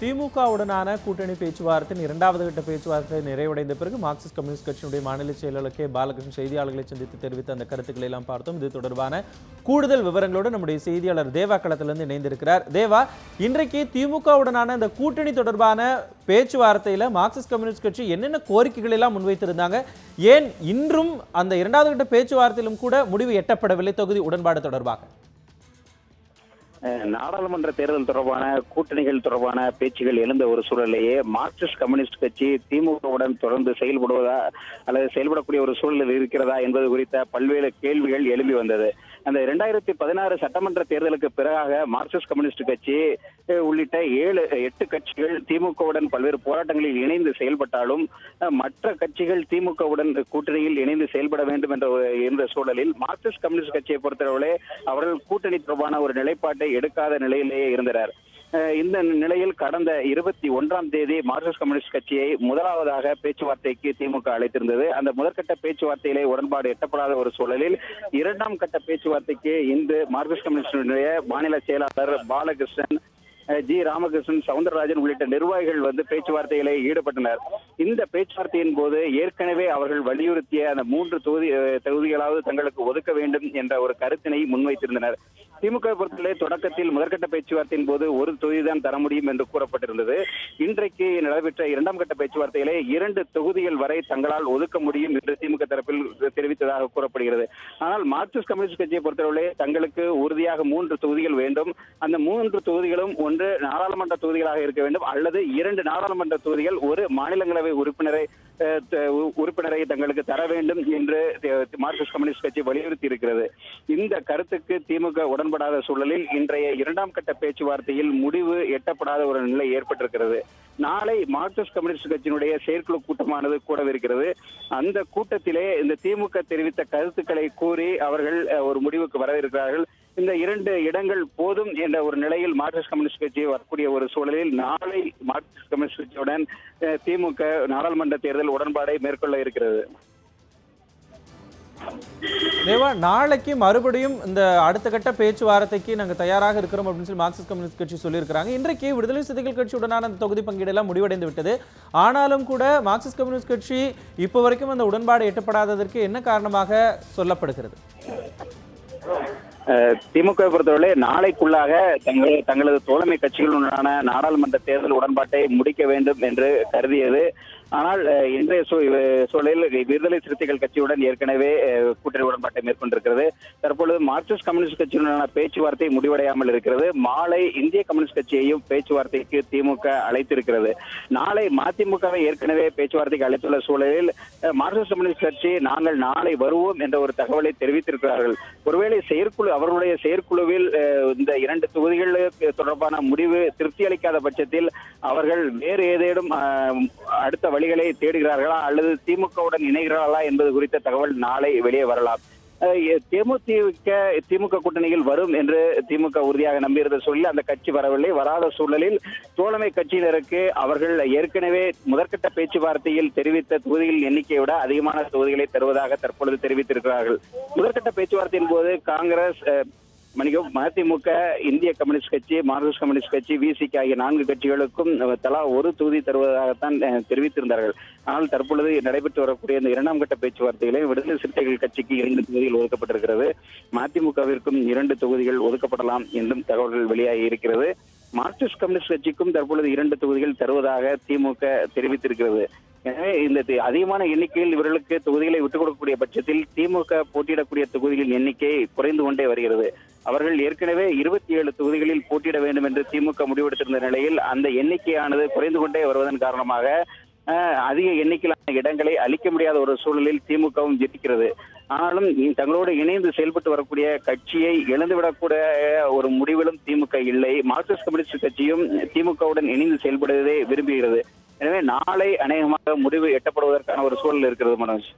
திமுகவுடனான கூட்டணி பேச்சுவார்த்தையின் இரண்டாவது கட்ட பேச்சுவார்த்தை நிறைவடைந்த பிறகு மார்க்சிஸ்ட் கம்யூனிஸ்ட் கட்சியினுடைய மாநில செயலாளர் கே. பாலகிருஷ்ணன் செய்தியாளர்களை சந்தித்து தெரிவித்த அந்த கருத்துக்களை எல்லாம் பார்த்தோம். இது தொடர்பான கூடுதல் விவரங்களோடு நம்முடைய செய்தியாளர் தேவா களத்திலிருந்து இணைந்திருக்கிறார். தேவா இன்றைக்கு திமுகவுடனான இந்த கூட்டணி தொடர்பான பேச்சுவார்த்தையில மார்க்சிஸ்ட் கம்யூனிஸ்ட் கட்சி என்னென்ன கோரிக்கைகள் எல்லாம் முன்வைத்திருந்தாங்க? ஏன் இன்றும் அந்த இரண்டாவது கட்ட பேச்சுவார்த்தையிலும் கூட முடிவு எட்டப்படவில்லை? தொகுதி உடன்பாடு தொடர்பாக. நாடாளுமன்ற தேர்தல் தொடர்பான கூட்டணிகள் தொடர்பான பேச்சுகள் எழுந்த ஒரு சூழலையே மார்க்சிஸ்ட் கம்யூனிஸ்ட் கட்சி திமுகவுடன் தொடர்ந்து செயல்படுவதா அல்லது செயல்படக்கூடிய ஒரு சூழல் இருக்கிறதா என்பது குறித்த பல்வேறு கேள்விகள் எழும்பி வந்தது. அந்த இரண்டாயிரத்தி பதினாறு சட்டமன்ற தேர்தலுக்கு பிறகாக மார்க்சிஸ்ட் கம்யூனிஸ்ட் கட்சி உள்ளிட்ட ஏழு எட்டு கட்சிகள் திமுகவுடன் பல்வேறு போராட்டங்களில் இணைந்து செயல்பட்டாலும் மற்ற கட்சிகள் திமுகவுடன் கூட்டணியில் இணைந்து செயல்பட வேண்டும் என்ற ஒரு- இருந்த சூழலில் மார்க்சிஸ்ட் கம்யூனிஸ்ட் கட்சியை பொறுத்தளவிலே அவர்கள் கூட்டணி தொடர்பான ஒரு நிலைப்பாட்டை எடுக்காத நிலையிலேயே இருந்தனர். இந்த நிலையில் கடந்த இருபத்தி ஒன்றாம் தேதி மார்க்சிஸ்ட் கம்யூனிஸ்ட் கட்சியை முதலாவதாக பேச்சுவார்த்தைக்கு திமுக அழைத்திருந்தது. அந்த முதற்கட்ட பேச்சுவார்த்தையிலே உடன்பாடு எட்டப்படாத ஒரு சூழலில் இரண்டாம் கட்ட பேச்சுவார்த்தைக்கு இன்று மார்க்சிஸ்ட் கம்யூனிஸ்டினுடைய மாநில செயலாளர் பாலகிருஷ்ணன் ஜி ராமகிருஷ்ணன் சவுந்தரராஜன் உள்ளிட்ட நிர்வாகிகள் வந்து பேச்சுவார்த்தைகளை ஈடுபட்டனர். இந்த பேச்சுவார்த்தையின் போது ஏற்கனவே அவர்கள் வலியுறுத்திய அந்த மூன்று தொகுதி தொகுதிகளாவது தங்களுக்கு ஒதுக்க வேண்டும் என்ற ஒரு கருத்தினை முன்வைத்திருந்தனர். திமுக பொறுத்தவரை தொடக்கத்தில் முதற்கட்ட பேச்சுவார்த்தையின் போது ஒரு தொகுதி தான் தர முடியும் என்று கூறப்பட்டிருந்தது. இன்றைக்கு நடைபெற்ற இரண்டாம் கட்ட பேச்சுவார்த்தையிலே இரண்டு தொகுதிகள் வரை தங்களால் ஒதுக்க முடியும் என்று திமுக தரப்பில் தெரிவித்ததாக கூறப்படுகிறது. ஆனால் மார்க்சிஸ்ட் கம்யூனிஸ்ட் கட்சியை பொறுத்தவரை தங்களுக்கு உறுதியாக மூன்று தொகுதிகள் வேண்டும். அந்த மூன்று தொகுதிகளும் ஒன்று நாடாளுமன்ற தொகுதிகளாக இருக்க வேண்டும். அல்லது இரண்டு நாடாளுமன்ற தொகுதிகள் ஒரு மாநிலங்களவை உறுப்பினரை உறுப்பினரை தங்களுக்கு தர வேண்டும் என்று மார்க்சிஸ்ட் கம்யூனிஸ்ட் கட்சி வலியுறுத்தி இருக்கிறது இந்த கருத்துக்கு திமுக உடன்படாத சூழலில் இன்றைய இரண்டாம் கட்ட பேச்சுவார்த்தையில் முடிவு எட்டப்படாத ஒரு நிலை ஏற்பட்டிருக்கிறது. நாளை மார்க்சிஸ்ட் கம்யூனிஸ்ட் கட்சியினுடைய செயற்குழு கூட்டமானது கூடவிருக்கிறது. அந்த கூட்டத்திலே இந்த திமுக தெரிவித்த கருத்துக்களை கூறி அவர்கள் ஒரு முடிவுக்கு வரவிருக்கிறார்கள். இந்த இரண்டு இடங்கள் போதும் என்ற ஒரு நிலையில் மார்க்சிஸ்ட் கம்யூனிஸ்ட் கட்சி வரக்கூடிய ஒரு சூழலில் நாளை மார்க்சிஸ்ட் கம்யூனிஸ்ட் கட்சியுடன் திமுக நாடாளுமன்ற தேர்தல் உடன்பாடை மேற்கொள்ள இருக்கிறது. தேவா நாளைக்கு மறுபடியும் இந்த அடுத்த கட்ட பேச்சுவார்த்தைக்கு நாங்கள் தயாராக இருக்கிறோம் அப்படின்னு சொல்லி மார்க்சிஸ்ட் கம்யூனிஸ்ட் கட்சி சொல்லியிருக்கிறாங்க. இன்றைக்கு விடுதலை சிறுத்தைகள் கட்சியுடனான அந்த தொகுதி பங்கீடு எல்லாம் முடிவடைந்து விட்டது. ஆனாலும் கூட மார்க்சிஸ்ட் கம்யூனிஸ்ட் கட்சி இப்போ வரைக்கும் அந்த உடன்பாடு எட்டப்படாததற்கு என்ன காரணமாக சொல்லப்படுகிறது? திமுக பொறுத்தவரை நாளைக்குள்ளாக தங்கள் தங்களது தோழமை கட்சிகளுடனான நாடாளுமன்ற தேர்தல் உடன்பாட்டை முடிக்க வேண்டும் என்று கருதியது. ஆனால் இன்றைய சூழலில் விடுதலை சிறுத்தைகள் கட்சியுடன் ஏற்கனவே கூட்டணி உடன்பாட்டை மேற்கொண்டிருக்கிறது. தற்பொழுது மார்க்சிஸ்ட் கம்யூனிஸ்ட் கட்சியுடனான பேச்சுவார்த்தை முடிவடையாமல் இருக்கிறது. மாலை இந்திய கம்யூனிஸ்ட் கட்சியையும் பேச்சுவார்த்தைக்கு திமுக அழைத்திருக்கிறது. நாளை மதிமுகவை ஏற்கனவே பேச்சுவார்த்தைக்கு அழைத்துள்ள சூழலில் மார்க்சிஸ்ட் கம்யூனிஸ்ட் கட்சி நாங்கள் நாளை வருவோம் என்ற ஒரு தகவலை தெரிவித்திருக்கிறார்கள். ஒருவேளை செயற்குழு அவர்களுடைய செயற்குழுவில் இந்த இரண்டு தொகுதிகளுக்கு தொடர்பான முடிவு திருப்தி அளிக்காத பட்சத்தில் அவர்கள் வேறு ஏதேனும் அடுத்த வழிகளை தேடுகிறார்களா அல்லது திமுகவுடன் இணைகிறார்களா என்பது குறித்த தகவல் நாளை வெளியே வரலாம். தேமுதிக திமுக கூட்டணியில் வரும் என்று திமுக உறுதியாக நம்பியிருந்த சூழலில் அந்த கட்சி வரவில்லை. வராத சூழலில் தோழமை கட்சியினருக்கு அவர்கள் ஏற்கனவே முதற்கட்ட பேச்சுவார்த்தையில் தெரிவித்த தொகுதிகளின் எண்ணிக்கையை விட அதிகமான தொகுதிகளை தருவதாக தற்பொழுது தெரிவித்திருக்கிறார்கள். முதற்கட்ட பேச்சுவார்த்தையின் போது காங்கிரஸ் அஹ், மன்னிக்கவும் மதிமுக இந்திய கம்யூனிஸ்ட் கட்சி மார்க்சிஸ்ட் கம்யூனிஸ்ட் கட்சி விசிக்கு ஆகிய நான்கு கட்சிகளுக்கும் தலா ஒரு தொகுதி தருவதாகத்தான் தெரிவித்திருந்தார்கள். ஆனால் தற்பொழுது நடைபெற்று வரக்கூடிய இந்த இரண்டாம் கட்ட பேச்சுவார்த்தைகளில் விடுதலை சிறுத்தைகள் கட்சிக்கு இரண்டு தொகுதிகள் ஒதுக்கப்பட்டிருக்கிறது. மதிமுகவிற்கும் இரண்டு தொகுதிகள் ஒதுக்கப்படலாம் என்றும் தகவல்கள் வெளியாகி இருக்கிறது. மார்க்சிஸ்ட் கம்யூனிஸ்ட் கட்சிக்கும் தற்பொழுது இரண்டு தொகுதிகள் தருவதாக திமுக தெரிவித்திருக்கிறது. எனவே இந்த அதிகமான எண்ணிக்கையில் இவர்களுக்கு தொகுதிகளை விட்டுக் கொடுக்கக்கூடிய பட்சத்தில் திமுக போட்டியிடக்கூடிய தொகுதிகளின் எண்ணிக்கை குறைந்து கொண்டே வருகிறது. அவர்கள் ஏற்கனவே இருபத்தி ஏழு தொகுதிகளில் போட்டியிட வேண்டும் என்று திமுக முடிவெடுத்திருந்த நிலையில் அந்த எண்ணிக்கையானது குறைந்து கொண்டே வருவதன் காரணமாக அஹ், அதிக எண்ணிக்கையிலான இடங்களை அளிக்க முடியாத ஒரு சூழலில் திமுகவும் ஜெயிக்கிறது ஆனாலும் தங்களோடு இணைந்து செயல்பட்டு வரக்கூடிய கட்சியை இழந்துவிடக்கூடிய ஒரு முடிவிலும் திமுக இல்லை. மார்க்சிஸ்ட் கம்யூனிஸ்ட் கட்சியும் திமுகவுடன் இணைந்து செயல்படுவதை விரும்புகிறது. எனவே நாளை அநேகமாக முடிவு எட்டப்படுவதற்கான ஒரு சூழல் இருக்கிறது மனோஜ்.